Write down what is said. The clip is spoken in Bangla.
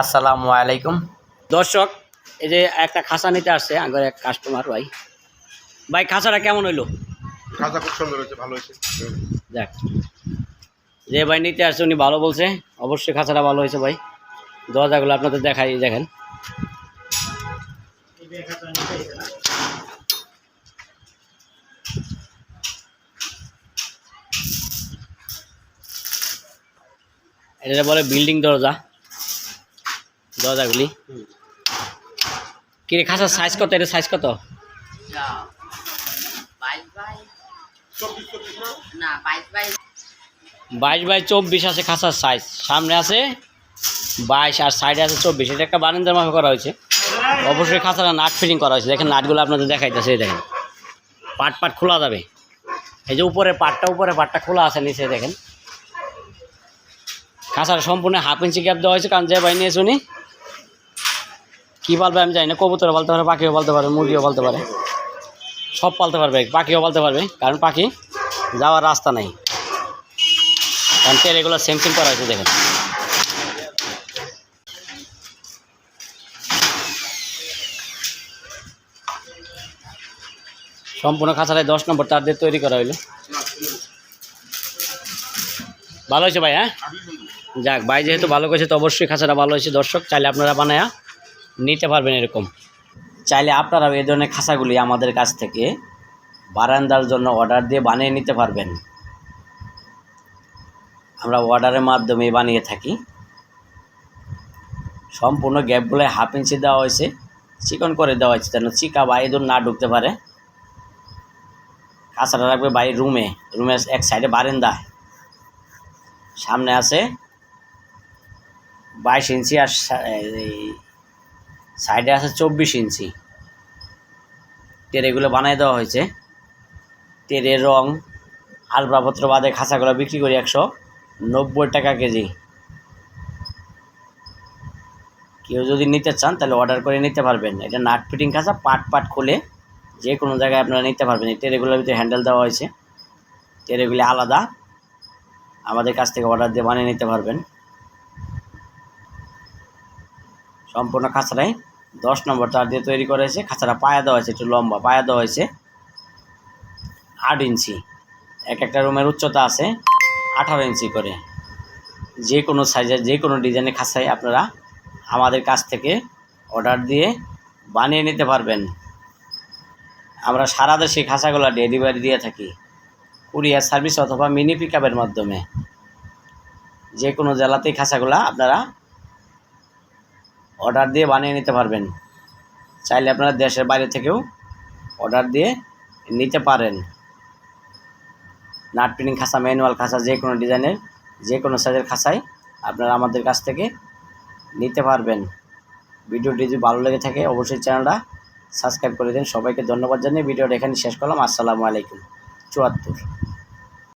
আসসালামু আলাইকুম। দর্শক এই যে একটা খাসা নিতে আসছে আগের এক কাস্টমার ভাই। ভাই খাসাটা কেমন হইল? খাতা খুব সুন্দর হয়েছে ভালো হয়েছে। দেখ যে ভাই নিতে আসছে উনি ভালো বলছে। অবশ্যই খাসাটা ভালো হয়েছে ভাই। দরজাগুলো আপনাদের দেখাই দেখেন। এটা বলে বিল্ডিং দরজা। দরজাগুলি। কি রে খাসার সাইজ কত? এটা সাইজ কত? বাইশ বাই চব্বিশ আছে খাসার সাইজ সামনে আছে বাইশ, আর সাইডে আছে চব্বিশ। এটা একটা বারান্দার মাপে করা হয়েছে। অবশ্যই খাসাটা নাট ফিটিং করা হয়েছে। দেখেন, নাটগুলো আপনাদের দেখাইতেছে দেখেন। পাট পাট খোলা যাবে। এই যে উপরে পাটটা উপরে পাটটা খোলা আছে, নিচে দেখেন। খাসার সম্পূর্ণ হাফ ইঞ্চি গ্যাপ দেওয়া হয়েছে, কারণ যে বাই নিয়েছে উনি কী পালবে আমি জানি না কবুতর পালতে পারে, পাখিও পালতে পারে, মুরগিও পালতে পারে। সব পালতে পারবে, পাখিও পালতে পারবে, কারণ পাখি যাওয়ার রাস্তা নাই। কারণ তেল এগুলো সেম সেম করা হয়েছে, দেখেন। সম্পূর্ণ খাঁচাটায় দশ নম্বর তার দিয়ে তৈরি করা হইল। ভালো হয়েছে ভাই হ্যাঁ? যাক, ভাই যেহেতু ভালো করেছে, তো অবশ্যই খাঁচাটা ভালো হয়েছে, দর্শক, চাইলে আপনারা বানায়া নিতে পারবেন এরকম। চাইলে আপনারা এই ধরনের খাঁচাগুলি আমাদের কাছ থেকে বারান্দার জন্য অর্ডার দিয়ে বানিয়ে নিতে পারবেন। আমরা অর্ডারের মাধ্যমে বানিয়ে থাকি। সম্পূর্ণ গ্যাপগুলো হাফ ইঞ্চি দেওয়া হয়েছে, চিকন করে দেওয়া হয়েছে যেন চিকা বা ইঁদুর না ঢুকতে পারে। কাঁচাটা রাখবে বাড়ির রুমে রুমের এক সাইডে বারান্দায় সামনে আছে বাইশ ইঞ্চি আর সাইডে আছে চব্বিশ ইঞ্চি। টেরেগুলো বানিয়ে দেওয়া হয়েছে। টেরের রং আসবাবপত্র বাদে খাঁচাগুলো বিক্রি করি একশো নব্বই টাকা কেজি। কেউ যদি নিতে চান তাহলে অর্ডার করে নিতে পারবেন। এটা নাট ফিটিং খাঁচা, পাট পাট খুলে যে কোনো জায়গায় আপনারা নিতে পারবেন। এই টেরেগুলোর ভিতরে হ্যান্ডেল দেওয়া হয়েছে। টেরেগুলি আলাদা। আমাদের কাছ থেকে অর্ডার দিয়ে বানিয়ে নিতে পারবেন। সম্পূর্ণ খাঁচাটাই দশ নম্বর তার দিয়ে তৈরি করা হয়েছে, খাঁচাটা পায়া দেওয়া হয়েছে, একটু লম্বা পায়া দেওয়া হয়েছে। আট ইঞ্চি, এক একটা রুমের উচ্চতা আছে আঠারো ইঞ্চি করে। যে কোনো সাইজের যে কোনো ডিজাইনের খাঁচাই আপনারা আমাদের কাছ থেকে অর্ডার দিয়ে বানিয়ে নিতে পারবেন। আমরা সারা দেশে খাঁচাগুলো ডেলিভারি দিয়ে থাকি, কুরিয়ার সার্ভিস অথবা মিনি পিক মাধ্যমে। যে কোনো জেলাতেই খাঁচাগুলা আপনারা অর্ডার দিয়ে বানিয়ে নিতে পারবেন। চাইলে আপনারা দেশের বাইরে থেকেও অর্ডার দিয়ে নিতে পারেন। নাট পিনিং খাঁচা, ম্যানুয়াল খাঁচা, যে কোনো ডিজাইনের, যে কোনো সাইজের খাঁচাই আপনারা আমাদের কাছ থেকে নিতে পারবেন। ভিডিওটি যদি ভালো লেগে থাকে, অবশ্যই চ্যানেলটা সাবস্ক্রাইব করে দিন। সবাইকে ধন্যবাদ জানিয়ে ভিডিওটা এখানে শেষ করলাম। আসসালামু আলাইকুম। চুয়াত্তর।